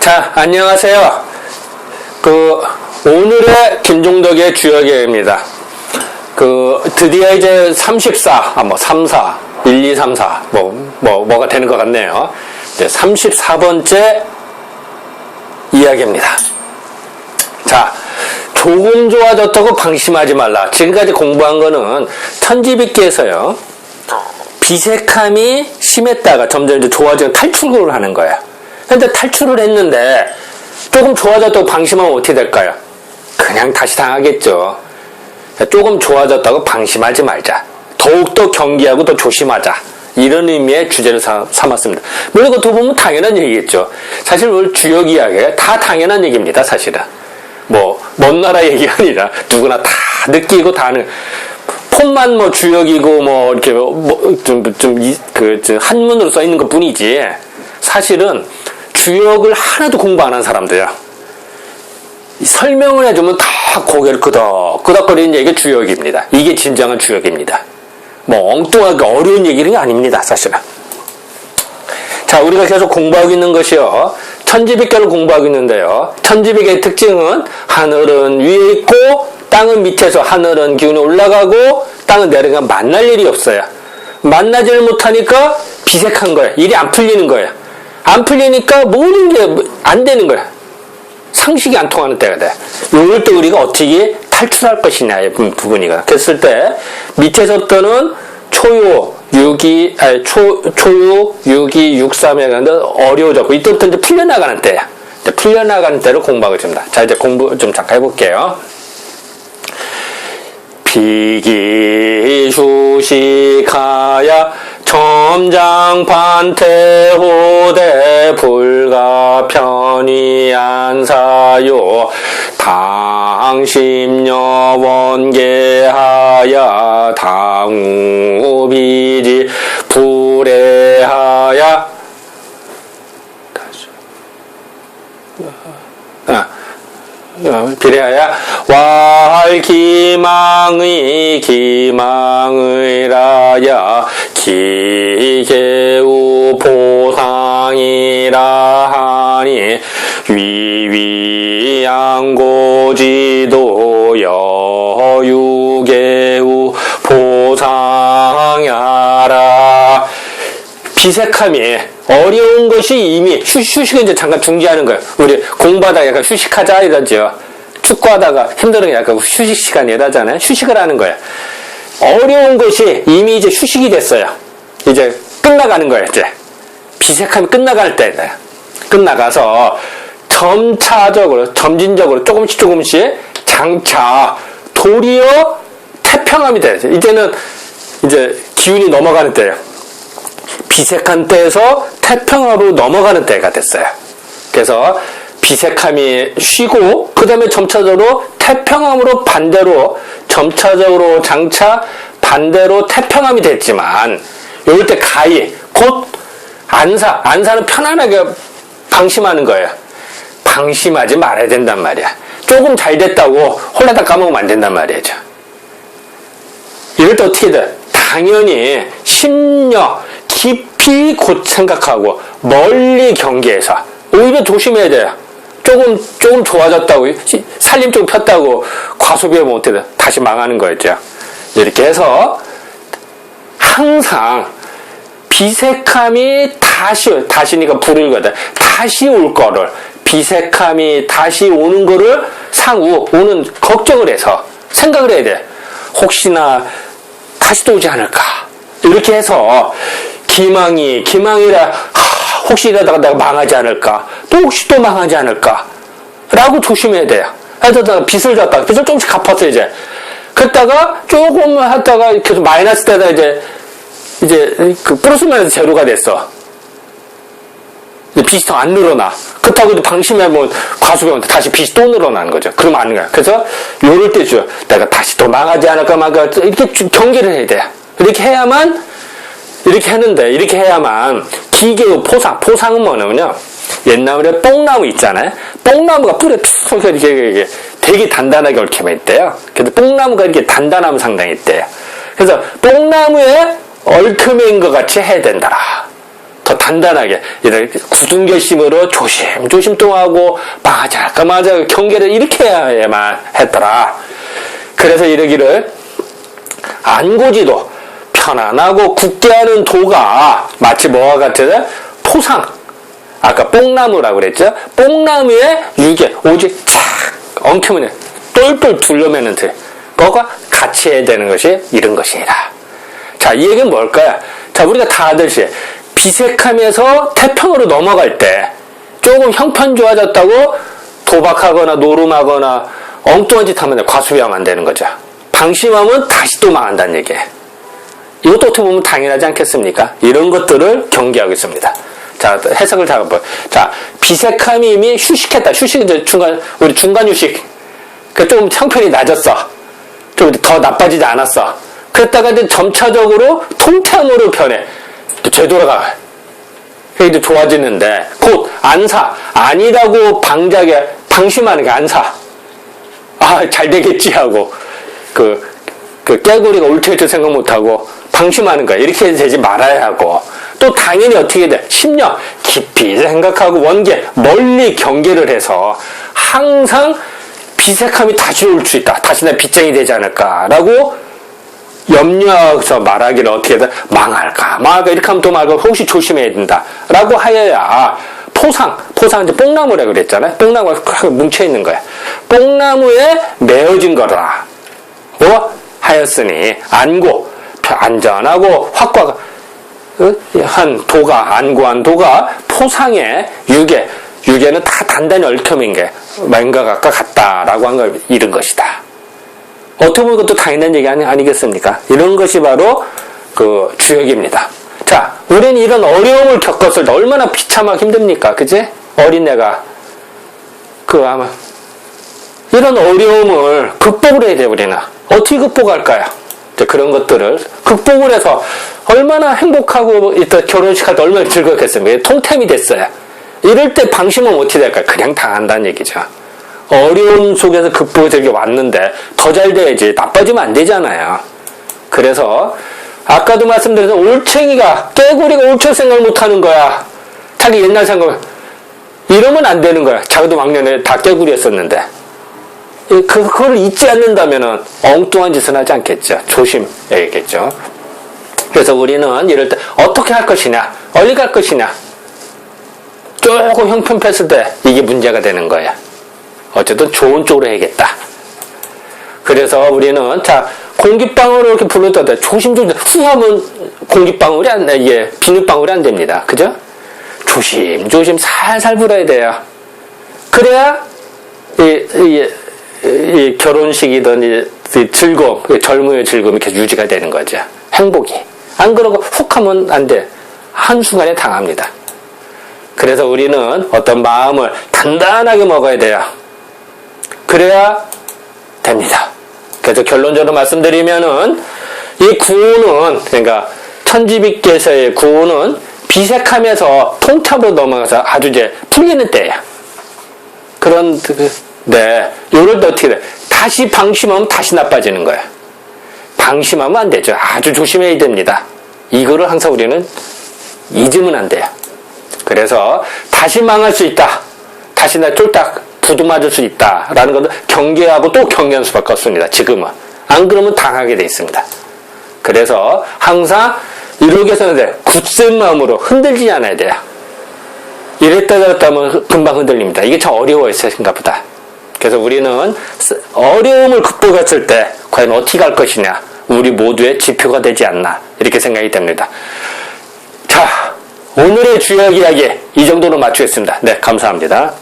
자, 안녕하세요. 그, 오늘의 김종덕의 주역입니다. 그, 드디어 이제 34, 아, 뭐, 34, 1, 2, 3, 4, 뭐, 뭐, 뭐가 되는 것 같네요. 이제 34번째 이야기입니다. 자, 조금 좋아졌다고 방심하지 말라. 지금까지 공부한 거는 천지빛기에서요. 비색함이 심했다가 점점 이제 좋아지는 탈출을 하는 거예요. 근데 탈출을 했는데 조금 좋아졌다고 방심하면 어떻게 될까요? 그냥 다시 당하겠죠. 조금 좋아졌다고 방심하지 말자. 더욱더 경계하고 더 조심하자. 이런 의미의 주제를 삼았습니다. 물론 그거 보면 당연한 얘기겠죠. 사실 오늘 주역 이야기가 다 당연한 얘기입니다, 사실은. 뭐, 먼 나라 얘기가 아니라 누구나 다 느끼고 다 아는, 폰만 뭐 주역이고 뭐 이렇게 뭐 좀, 좀, 그, 한문으로 써 있는 것 뿐이지. 사실은 주역을 하나도 공부 안 한 사람들이야. 설명을 해주면 다 고개를 끄덕, 끄덕거리는 얘기가 주역입니다. 이게 진정한 주역입니다. 뭐 엉뚱하게 어려운 얘기는 아닙니다, 사실은. 자, 우리가 계속 공부하고 있는 것이요. 천지빛계를 공부하고 있는데요. 천지빛계의 특징은 하늘은 위에 있고 땅은 밑에서 하늘은 기운이 올라가고 땅은 내려가 만날 일이 없어요. 만나지를 못하니까 비색한 거예요. 일이 안 풀리는 거예요. 안 풀리니까 모든 게 안 되는 거야. 상식이 안 통하는 때가 돼. 이걸 또 우리가 어떻게 탈출할 것이냐의 부분이가. 그랬을 때 밑에서부터는 초요, 유기, 아니, 초, 초육, 유기, 육삼에 가는데 어려워졌고 이때부터 이제 풀려나가는 때야. 이제 풀려나가는 때를 공부하고 있습니다. 자, 이제 공부 좀 잠깐 해볼게요. 비기 휴식하야 점장판태호대 불가편이 안사요. 당심녀 원계하야 당우비지 불애하야. 아. 비례하야. 왈 기망의 기망의라야 기계우 보상이라 하니 위위양고지도 여유계우 보상야라 비색함이 어려운 것이 이미 휴식은 이제 잠깐 중지하는 거예요. 우리 공부하다가 약간 휴식하자 이러죠. 축구하다가 힘들으면 약간 휴식 시간 이러잖아요. 휴식을 하는 거예요. 어려운 것이 이미 이제 휴식이 됐어요. 이제 끝나가는 거예요. 이제 비색함이 끝나갈 때예요. 끝나가서 점차적으로 점진적으로 조금씩 조금씩 장차 도리어 태평함이 돼요. 이제는 이제 기운이 넘어가는 때예요. 비색한 때에서 태평화로 넘어가는 때가 됐어요. 그래서 비색함이 쉬고 그 다음에 점차적으로 태평함으로 반대로 점차적으로 장차 반대로 태평함이 됐지만 이럴 때 가히 곧 안사 안사는 편안하게 방심하는 거예요. 방심하지 말아야 된단 말이야. 조금 잘 됐다고 홀라당 까먹으면 안 된단 말이죠. 이럴 때 어떻게 돼? 당연히 심려 깊이 곧 생각하고 멀리 경계해서 오히려 조심해야 돼요. 조금 조금 좋아졌다고 살림 좀 폈다고 과소비하면 어떻게 돼? 다시 망하는 거였죠. 이렇게 해서 항상 비색함이 다시 다시니까 불을거든 다시 올 거를 비색함이 다시 오는 거를 상우 오는 걱정을 해서 생각을 해야 돼. 혹시나 다시 또 오지 않을까 이렇게 해서 기망이 기망이라 하, 혹시 이러다가 내가 망하지 않을까? 또 혹시 또 망하지 않을까? 라고 조심해야 돼요. 하다가 빚을 졌다가 빚을 조금씩 갚았어 이제. 그랬다가 조금 하다가 계속 마이너스 되다 이제 이제 그 플러스 마이너스 제로가 됐어. 빚이 더 안 늘어나. 그렇다고 도 방심하면 과수병 다시 빚이 또 늘어나는 거죠. 그러면 안 거야 그래서 요럴 때죠 내가 다시 또 망하지 않을까 말까 이렇게 경계를 해야 돼요 이렇게 해야만 이렇게 했는데 이렇게 해야만 기계의 포상 포상은 뭐냐면요 옛날에 뽕나무 있잖아요. 뽕나무가 뿔에 툭 이렇게, 이렇게 되게 단단하게 얽혀져 있대요. 그래서 뽕나무가 이렇게 단단함 상당히 있대요. 그래서 뽕나무에 얽혀맨 것 같이 해야 된다라. 더 단단하게. 이렇게 굳은 결심으로 조심조심 또 하고 맞아 맞아 경계를 이렇게 해야만 했더라. 그래서 이러기를 안고지도 편안하고 굳게 하는 도가 마치 뭐와 같으냐 토상. 아까 뽕나무라고 그랬죠? 뽕나무에 유개 오직 착 엉켜면 똘똘 둘러매는 들. 그거가 같이 해야 되는 것이 이런 것이라. 자이 얘기는 뭘까요 자 우리가 다들 시 비색함에서 태평으로 넘어갈 때 조금 형편 좋아졌다고 도박하거나 노름하거나 엉뚱한 짓 하면 과수병 되는 거죠. 방심하면 다시 또 망한다는 얘기예요 이것도 어떻게 보면 당연하지 않겠습니까? 이런 것들을 경계하고 있습니다. 자, 해석을 잡아봐요. 자, 비색함이 이미 휴식했다. 휴식, 이제 중간, 우리 중간 휴식. 그 좀 형편이 낮았어. 좀 더 나빠지지 않았어. 그랬다가 이제 점차적으로 통태함으로 변해. 또 되돌아가. 이제 좋아지는데, 곧, 안사. 아니라고 방작에, 방심하는 게 안사. 아, 잘 되겠지 하고, 그, 그 깨구리가 옳지 생각 못하고, 방심하는 거야. 이렇게 되지 말아야 하고. 또 당연히 어떻게 돼? 심령 깊이 생각하고 원계 멀리 경계를 해서 항상 비색함이 다시 올 수 있다. 다시 내 빚쟁이 되지 않을까라고 염려해서 말하기를 어떻게든 망할까 망할까 이렇게 하면 또 말고 혹시 조심해야 된다 라고 하여야 포상 포상 이제 뽕나무라 그랬잖아요. 뽕나무가 뭉쳐 있는 거야. 뽕나무에 메어진 거라. 뭐 하였으니 안고 안전하고 확과 한 도가 안고한 도가 포상의 유계 유계는 다 단단히 얽혀민 게 같과 같다라고 한걸 이른 것이다. 어떻게 보면 그것도 당연한 얘기 아니, 아니겠습니까? 이런 것이 바로 그 주역입니다. 자, 우리는 이런 어려움을 겪었을 때 얼마나 비참하고 힘듭니까? 그지? 어린애가. 그 아마, 이런 어려움을 극복을 해야 돼, 우리는. 어떻게 극복할까요? 그런 것들을 극복을 해서 얼마나 행복하고 일단 결혼식 할 때 얼마나 즐겁겠습니까? 통템이 됐어요. 이럴 때 방심은 어떻게 될까요? 그냥 당한다는 얘기죠. 어려움 속에서 극복이 되게 왔는데 더 잘 돼야지 나빠지면 안 되잖아요. 그래서 아까도 말씀드린 올챙이가 깨구리가 옳죠 생각 못하는 거야. 자기 옛날 생각 이러면 안 되는 거야. 자기도 막년에 다 깨구리였었는데 그, 그걸 잊지 않는다면 엉뚱한 짓은 하지 않겠죠. 조심해야겠죠. 그래서 우리는 이럴 때 어떻게 할 것이냐, 어디 갈 것이냐, 조금 형편했을 때 이게 문제가 되는 거야. 어쨌든 좋은 쪽으로 해야겠다. 그래서 우리는 자 공기방울을 이렇게 불렀다 때 조심 조심 후하면 공기방울이 안 이게 비눗방울이 안 됩니다. 그죠? 조심 조심 살살 불어야 돼요. 그래야 이, 이, 이 결혼식이든 이 즐거움, 젊음의 즐거움이 계속 유지가 되는 거죠. 행복이. 안 그러고 훅 하면 안 돼. 한순간에 당합니다. 그래서 우리는 어떤 마음을 단단하게 먹어야 돼요. 그래야 됩니다. 그래서 결론적으로 말씀드리면은 이 구호는 그러니까 천지빛께서의 구호는 비색함에서 통탑으로 넘어가서 아주 이제 풀리는 때예요. 그런 네, 요럴 때 어떻게 돼? 다시 방심하면 다시 나빠지는 거야. 방심하면 안 되죠. 아주 조심해야 됩니다. 이거를 항상 우리는 잊으면 안 돼요. 그래서 다시 망할 수 있다. 다시 나 쫄딱 부두 맞을 수 있다라는 것을 경계하고 또 경계할 수밖에 없습니다. 지금은. 안 그러면 당하게 돼 있습니다. 그래서 항상 이렇게 해서는 돼. 굳센 마음으로 흔들리지 않아야 돼요. 이랬다 저랬다 하면 금방 흔들립니다. 이게 참 어려워요, 생각보다. 그래서 우리는 어려움을 극복했을 때 과연 어떻게 갈 것이냐 우리 모두의 지표가 되지 않나 이렇게 생각이 됩니다. 자 오늘의 주역 이야기 이 정도로 마치겠습니다. 네 감사합니다.